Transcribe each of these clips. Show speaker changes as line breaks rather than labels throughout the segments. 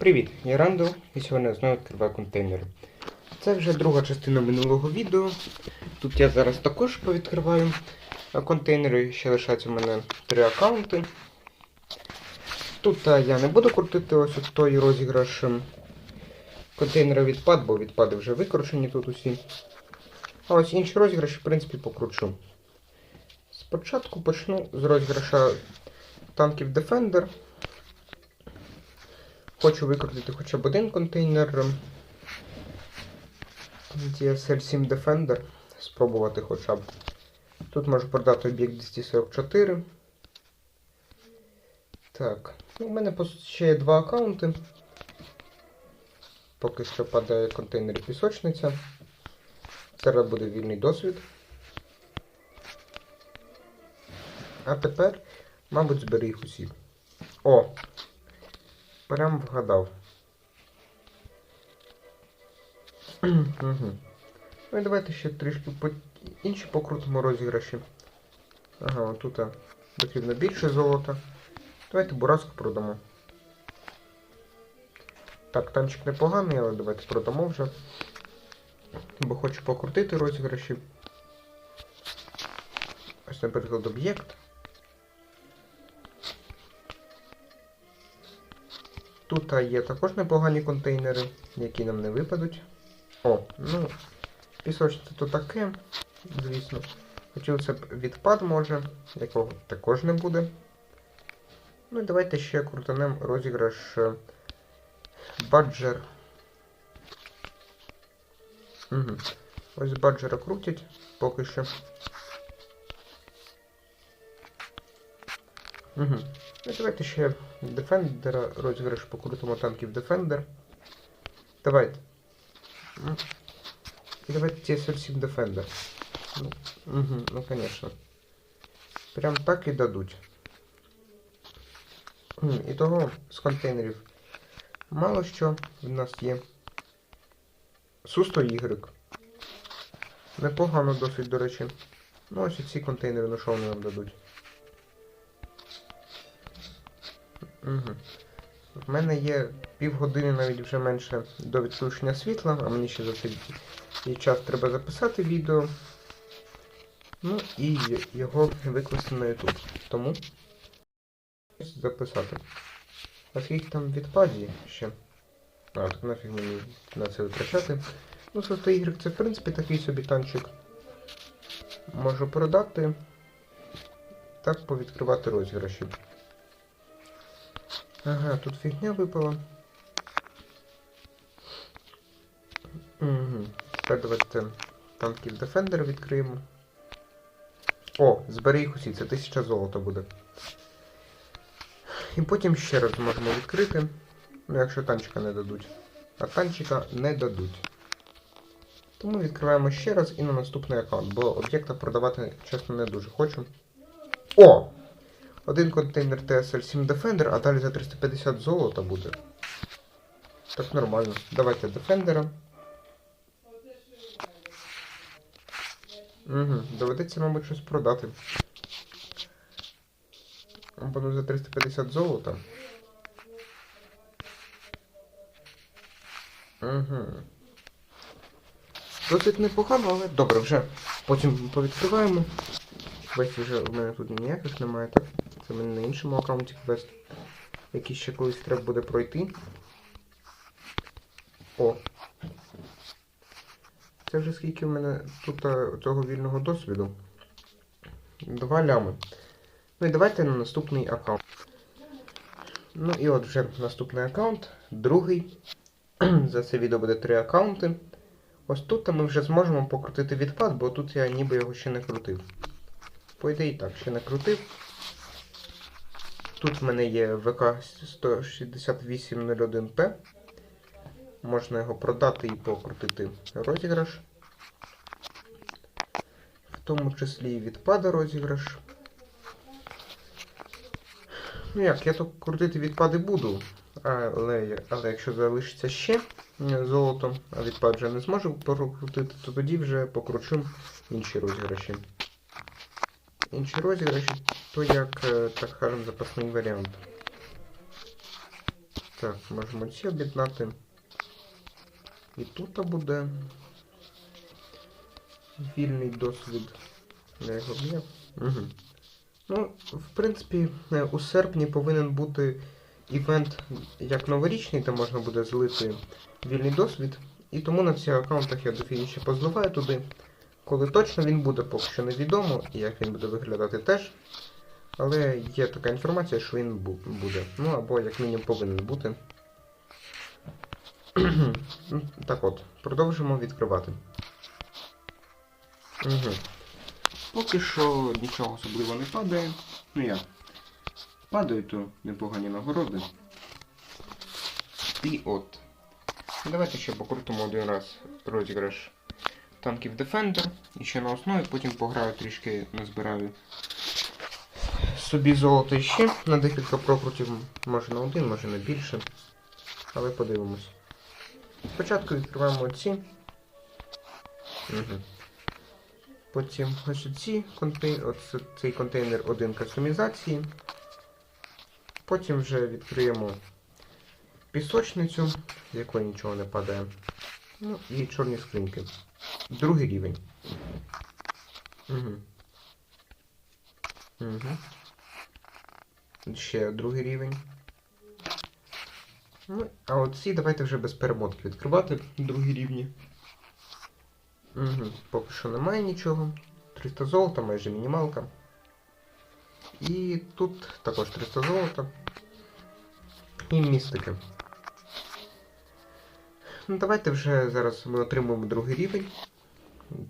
Привіт, я Рандall і сьогодні знову відкриваю контейнери. Це вже друга частина минулого відео. Тут я зараз також повідкриваю контейнери, ще лишаються в мене три аккаунти. Тут я не буду крутити ось той розіграш ем, контейнера відпад, бо відпади вже викручені тут усі. А ось інші розіграші, в принципі, покручу. Спочатку почну з розіграша танків Defender. Хочу викрутити хоча б один контейнер DSL 7 Defender. Спробувати хоча б. Тут можу продати об'єкт 244. Так. Ну, у мене ще є два аккаунти. Поки що падає контейнер пісочниця. Зараз буде вільний досвід. А тепер, мабуть, збери їх усі. О! Прям вгадав. Ну і давайте ще трішки по... інші покрутимо розіграші. Ага, тут потрібно більше золота. Давайте бураску продамо. Так, танчик непоганий, але давайте продамо вже. Бо хочу покрутити розіграші. Ось, наприклад, об'єкт. Тут є також непогані контейнери, які нам не випадуть. О, ну, пісочниця то таке, звісно. Хотілося б відпад може, якого також не буде. Ну і давайте ще крутанем розіграш е, баджер. Угу. Ось баджера крутять поки що. Угу. Ну, давайте ще Defender розіграш покрутимо танків Defender. Давайте. Ну, І давайте TSL 7 Defender. Ну, угу, ну конечно. Прям так і дадуть. І того з контейнерів мало що в нас є. Сусто Y. Непогано досить, до речі. Ну ось ці контейнери, ну що вони нам дадуть. Угу. В мене є півгодини навіть вже менше до відключення світла, а мені ще за цей час треба записати відео. Ну і його викласти на YouTube. Тому записати. А скільки там відпаді ще? А, так нафіг мені на це витрачати. Ну, Софта Y це в принципі такий собі танчик. Можу продати. Так повідкривати розіграші. Ага, тут фігня випала. Угу. Тепер давайте танків Defender відкриємо. О, збери їх усі, це 1000 золота буде. І потім ще раз можемо відкрити. Ну, якщо танчика не дадуть. А танчика не дадуть. Тому відкриваємо ще раз і на наступний аккаунт, бо об'єкта продавати, чесно, не дуже хочу. О! Один контейнер TSL 7 Defender, а далі за 350 золота буде. Так нормально. Давайте Defender. Угу, доведеться, мабуть, щось продати. Буду за 350 золота. Угу. Досить непогано, але добре, вже потім повідкриваємо. Квестів вже у мене тут ніяких немає, так. Це мене на іншому аккаунті квест. Який ще колись треба буде пройти. О. Це вже скільки в мене тут цього вільного досвіду. Два лями. Ну і давайте на наступний аккаунт. Ну і от вже наступний аккаунт, другий. За це відео буде три аккаунти. Ось тут ми вже зможемо покрутити відпад, бо тут я ніби його ще не крутив. По ідеї так, ще не крутив. Тут в мене є ВК 16801П. Можна його продати і покрутити розіграш. В тому числі і відпада розіграш. Ну як, я то крутити відпади буду, але, але якщо залишиться ще золото, а відпад вже не зможу прокрутити, то тоді вже покручу інші розіграші. Інші розіграші, то як, е, так скажемо, запасний варіант. Так, можемо ці об'єднати. І тут буде вільний досвід. Я його. Угу. Ну, в принципі, е, у серпні повинен бути івент як новорічний, де можна буде злити вільний досвід. І тому на всіх аккаунтах я дофіги ще позливаю туди. Коли точно він буде, поки що невідомо, і як він буде виглядати теж. Але є така інформація, що він буде. Ну або як мінімум повинен бути. Так от, продовжимо відкривати. Угу. Поки що нічого особливо не падає. Ну як? Падають то непогані нагороди. І от. Давайте ще покрутимо один раз розіграш танків Defender. І ще на основі, потім пограю трішки, назбираю собі золото ще на декілька прокрутів, може на один, може на більше. Але подивимось. Спочатку відкриваємо ці. Угу. Потім ось ці контейнер, оце, цей контейнер 1 кастомізації. Потім вже відкриємо пісочницю, з якої нічого не падає. Ну і чорні скриньки. Другий рівень. Угу. Угу. Ще другий рівень. Ну, а от ці давайте вже без перемотки відкривати другі рівні. Угу. Поки що немає нічого. 300 золота, майже мінімалка. І тут також 300 золота. І містики. Ну, давайте вже зараз ми отримуємо другий рівень.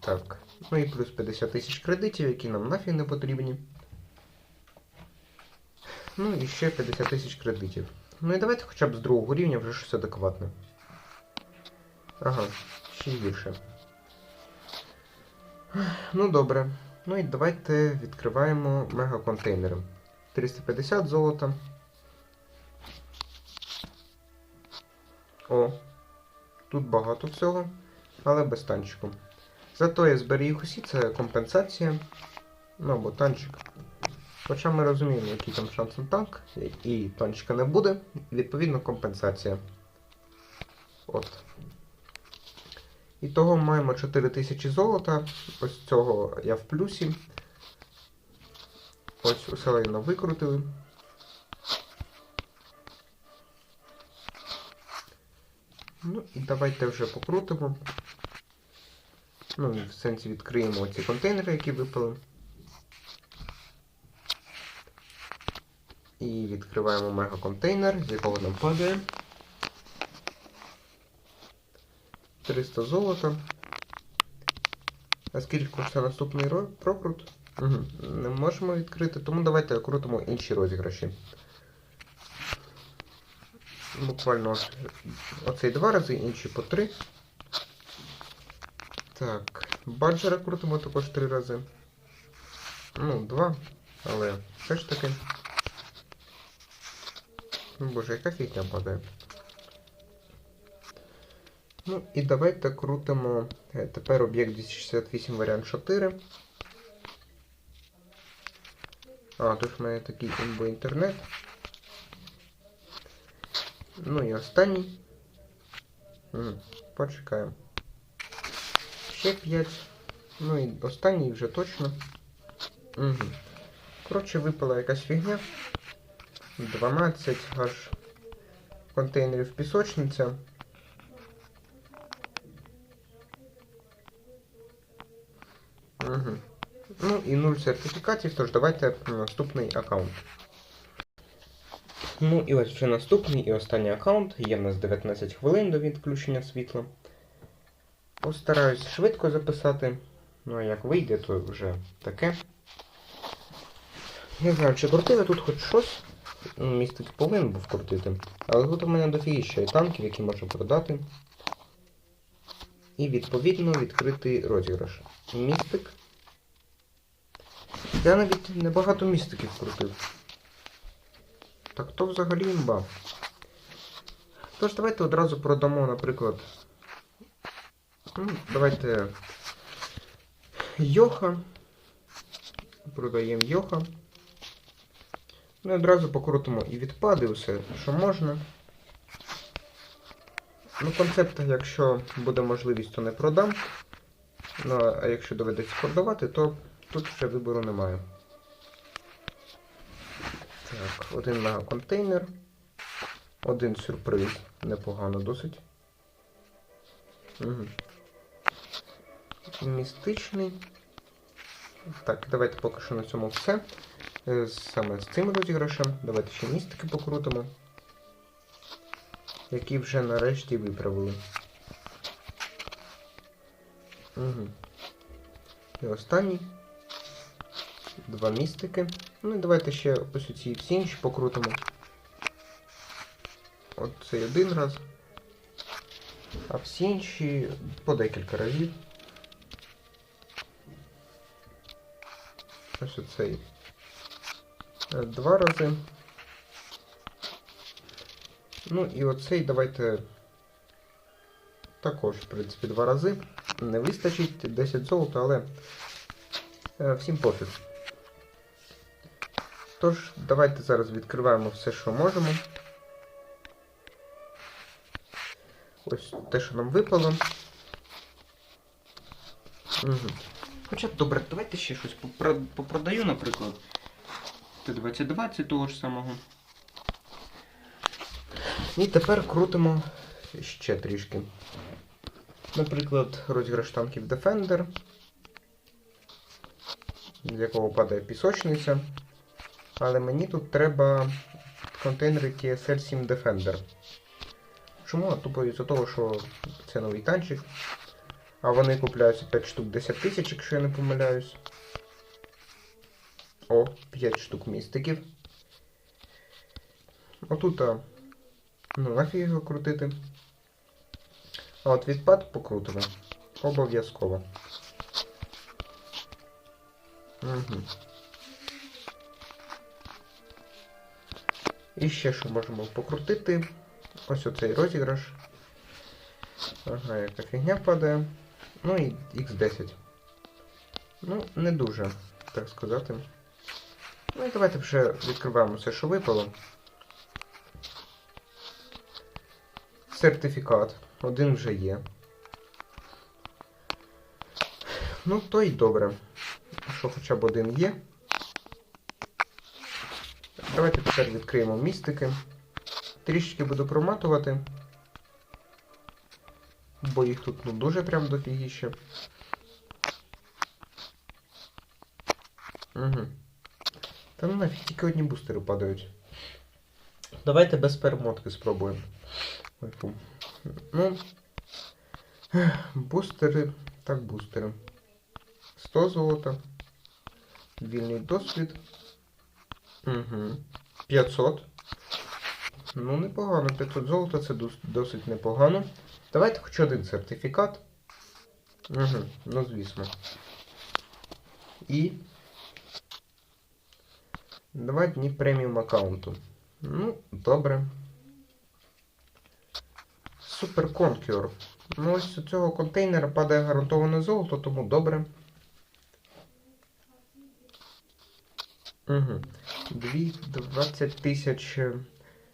Так. Ну і плюс 50 тисяч кредитів, які нам нафіг не потрібні. Ну і ще 50 тисяч кредитів. Ну і давайте хоча б з другого рівня вже щось адекватне. Ага, ще гірше. Ну добре. Ну і давайте відкриваємо мегаконтейнери. 350 золота. О, тут багато всього, але без танчику. Зато я зберіг усі, це компенсація. Ну або танчик. Хоча ми розуміємо, який там шанс на танк, і танчика не буде, відповідно компенсація. От. І того маємо 4000 золота. Ось цього я в плюсі. Ось уселено викрутили. Ну і давайте вже покрутимо. Ну, і в сенсі відкриємо ці контейнери, які випали. І відкриваємо мегаконтейнер, з якого нам падає. 300 золота. А скільки коштує наступний прокрут? Угу. Не можемо відкрити, тому давайте крутимо інші розіграші. Буквально оцей два рази, інші по три. Так, баджера крутимо також три рази. Ну, два, але все ж таки. Ну, Боже, яка фігня падає. Ну і давайте крутимо е, тепер об'єкт 268 варіант 4. А, тут в мене такий імбо інтернет. Ну і останній. Почекаємо. Ще 5. Ну і останній вже точно. Угу. Коротше, випала якась фігня. 12 аж контейнерів пісочниця. Угу. Ну і 0 сертифікатів, тож давайте наступний аккаунт. Ну і ось вже наступний і останній аккаунт. Є в нас 19 хвилин до відключення світла. Постараюсь швидко записати. Ну а як вийде, то вже таке. Не знаю, чи крутили тут хоч щось. Ну, Містик повинен був крутити. Але тут у мене дофігіща і танків, які можу продати. І відповідно відкрити розіграш. Містик. Я навіть небагато містиків крутив. Так то взагалі імба. Тож давайте одразу продамо, наприклад. Ну, давайте Йоха. Продаємо Йоха. Ну і одразу покрутимо і відпади, все, що можна. Ну, концепт, якщо буде можливість, то не продам. Ну, а якщо доведеться продавати, то тут вже вибору немає. Так, один мегаконтейнер. Один сюрприз. Непогано досить. Угу. Містичний. Так, давайте поки що на цьому все. Е, Саме з цим розіграшем. Давайте ще містики покрутимо. Які вже нарешті виправили. Угу. І останній. Два містики. Ну і давайте ще ось ці всі інші покрутимо. От цей один раз. А всі інші по декілька разів. Ось оцей два рази. Ну і оцей давайте також, в принципі, два рази. Не вистачить 10 золота, але е, всім пофіг. Тож, давайте зараз відкриваємо все, що можемо. Ось те, що нам випало. Угу. Хоча добре, давайте ще щось попро- попродаю, наприклад. Т-2020 того ж самого. І тепер крутимо ще трішки. Наприклад, розіграш танків Defender, з якого падає пісочниця. Але мені тут треба контейнери TSL 7 Defender. Чому? Тупо із-за того, що це новий танчик. А вони купляються 5 штук 10 тисяч, якщо я не помиляюсь. О, 5 штук містиків. Отут, ну, нафіг його крутити. А от відпад покрутимо. Обов'язково. Угу. І ще що можемо покрутити. Ось оцей розіграш. Ага, яка фігня падає. Ну і X10. Ну, не дуже, так сказати. Ну і давайте вже відкриваємо все, що випало. Сертифікат. Один вже є. Ну, то й добре. Що хоча б один є. Давайте тепер відкриємо містики. Трішечки буду проматувати. Бо їх тут ну, дуже прям дофігіще. Угу. Та ну нафіг тільки одні бустери падають. Давайте без перемотки спробуємо. Ну. Бустери. Так, бустери. 100 золота. Вільний досвід. Угу. 500. Ну, непогано. 500 золота це досить непогано. Давайте хоч один сертифікат. Угу, ну звісно. І. Два дні преміум аккаунту. Ну, добре. Супер Конкюр. Ну, ось з цього контейнера падає гарантоване золото, тому добре. Угу. Дві 20 тисяч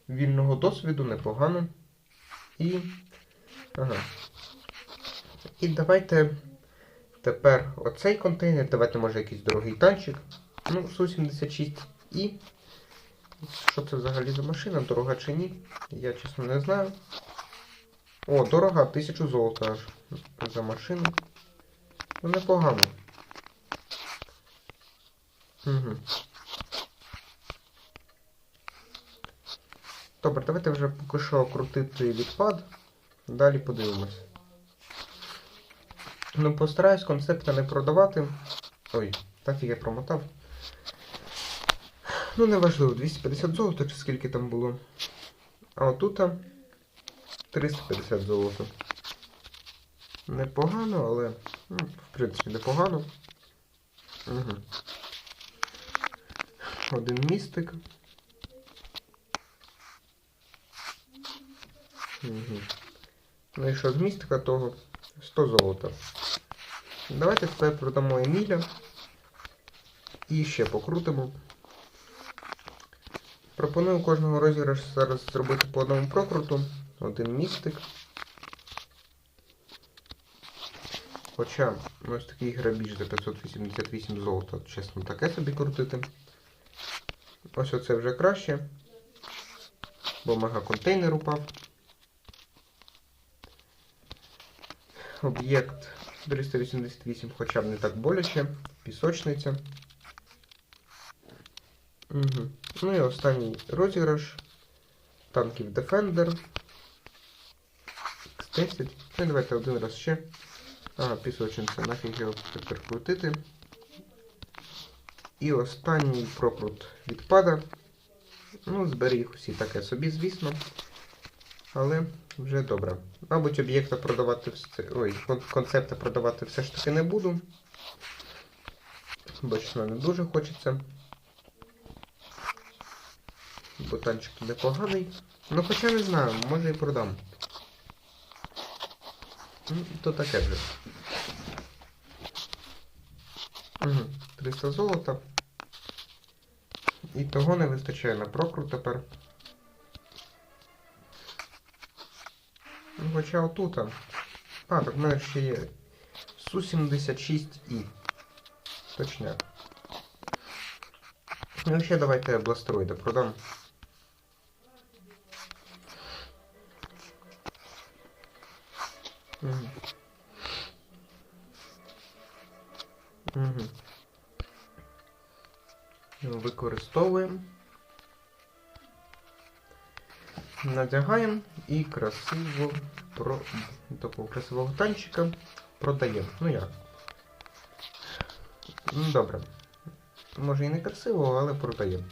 вільного досвіду, непогано. І. Ага. І давайте тепер оцей контейнер, давайте може якийсь дорогий танчик. Ну, Су-76 і. Що це взагалі за машина? Дорога чи ні? Я чесно не знаю. О, дорога, тисячу золота аж за машину. Ну, непогано. Угу. Добре, давайте вже поки що крутити відпад. Далі подивимось. Ну, постараюсь концепта не продавати. Ой, так я промотав. Ну, неважливо, 250 золота чи скільки там було. А отут 350 золота. Непогано, але. Ну, в принципі, непогано. Угу. Один містик. Угу. Ну і що з містика того 100 золота. Давайте тепер продамо Еміля. І ще покрутимо. Пропоную кожного розіграш зараз зробити по одному прокруту. Один містик. Хоча ну, ось такий грабіж за 588 золота, чесно, таке собі крутити. Ось оце вже краще. Бо мега-контейнер упав. Об'єкт 388 хоча б не так боляче. Пісочниця. Угу. Ну і останній розіграш. Танків Defender. X10. Ну і давайте один раз ще. Ага, пісочниця, нафіг його тепер крутити. І останній прокрут відпада. Ну, зберіг усі таке собі, звісно. Але вже добре. Мабуть, об'єкта продавати все. Ой, кон- концепта продавати все ж таки не буду. Бо чесно, не дуже хочеться. Ботанчик непоганий. Ну хоча не знаю, може і продам. Ну, то таке вже. Угу. 300 золота. І того не вистачає на прокрут тепер. Ну, хоча отут. А, так в мене ще є Су-76І. Точняк. Ну, ще давайте бластероїда продам. Угу. Угу. Використовуємо. Надягаємо і красиво про такого красивого танчика продаємо. Ну як? Ну, добре. Може і не красиво, але продаємо.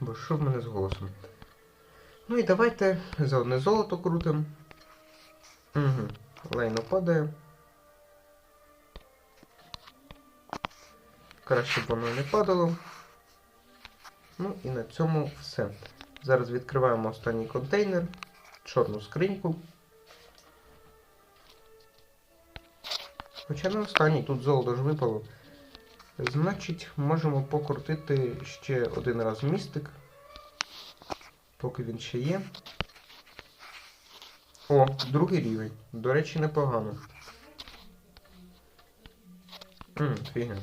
Бо що в мене з голосом? Ну і давайте за одне золото крутимо. Угу. Лейно падає. Краще б воно не падало. Ну і на цьому все. Зараз відкриваємо останній контейнер, чорну скриньку. Хоча не останній, тут золото ж випало. Значить, можемо покрутити ще один раз містик. Поки він ще є. О, другий рівень. До речі, непогано. Ммм, фігня.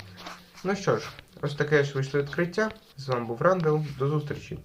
Ну що ж, ось таке ж вийшло відкриття. З вами був Рандел. До зустрічі.